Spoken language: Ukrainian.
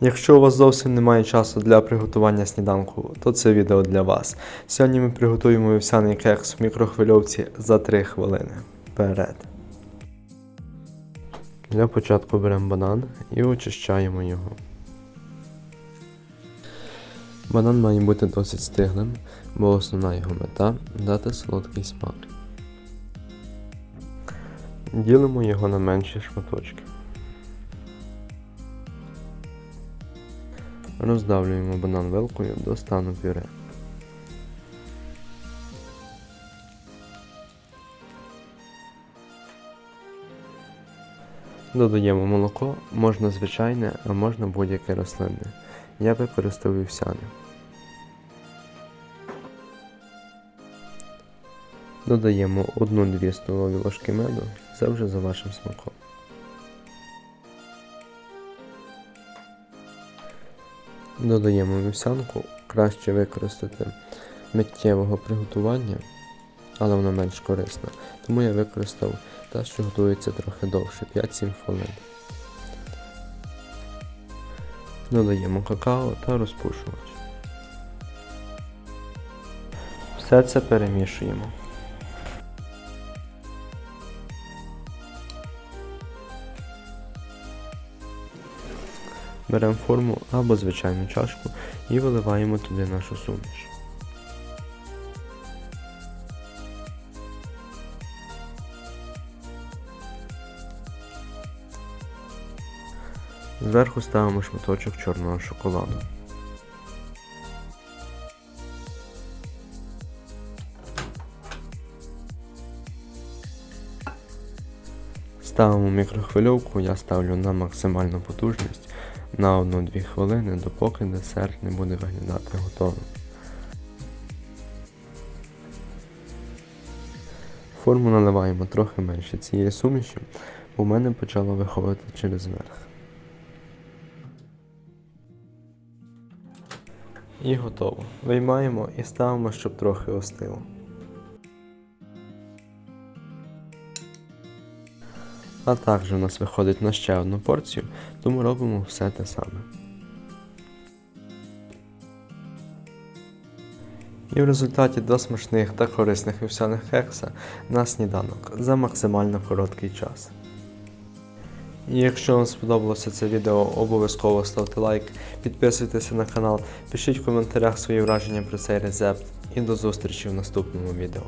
Якщо у вас зовсім немає часу для приготування сніданку, то це відео для вас. Сьогодні ми приготуємо вівсяний кекс в мікрохвильовці за 3 хвилини. Вперед! Для початку беремо банан і очищаємо його. Банан має бути досить стиглим, бо основна його мета дати солодкий смак. Ділимо його на менші шматочки. Роздавлюємо банан вилкою до стану пюре. Додаємо молоко, можна звичайне, а можна будь-яке рослинне. Я використовую вівсяне. Додаємо 1-2 столові ложки меду, це вже за вашим смаком. Додаємо вівсянку, краще використати миттєвого приготування, але вона менш корисна. Тому я використав те, що готується трохи довше, 5-7 хвилин. Додаємо какао та розпушувач. Все це перемішуємо. Беремо форму або звичайну чашку і виливаємо туди нашу суміш. Зверху ставимо шматочок чорного шоколаду. Ставимо мікрохвильовку, я ставлю на максимальну потужність на 1-2 хвилини, допоки десерт не буде виглядати готовим. Форму наливаємо трохи менше цієї суміші, бо в мене почало виходити через верх. І готово. Виймаємо і ставимо, щоб трохи остило. А також у нас виходить на ще одну порцію, тому робимо все те саме. І в результаті два смачних та корисних вівсяних кекса на сніданок за максимально короткий час. І якщо вам сподобалося це відео, обов'язково ставте лайк, підписуйтеся на канал, пишіть в коментарях свої враження про цей рецепт і до зустрічі в наступному відео.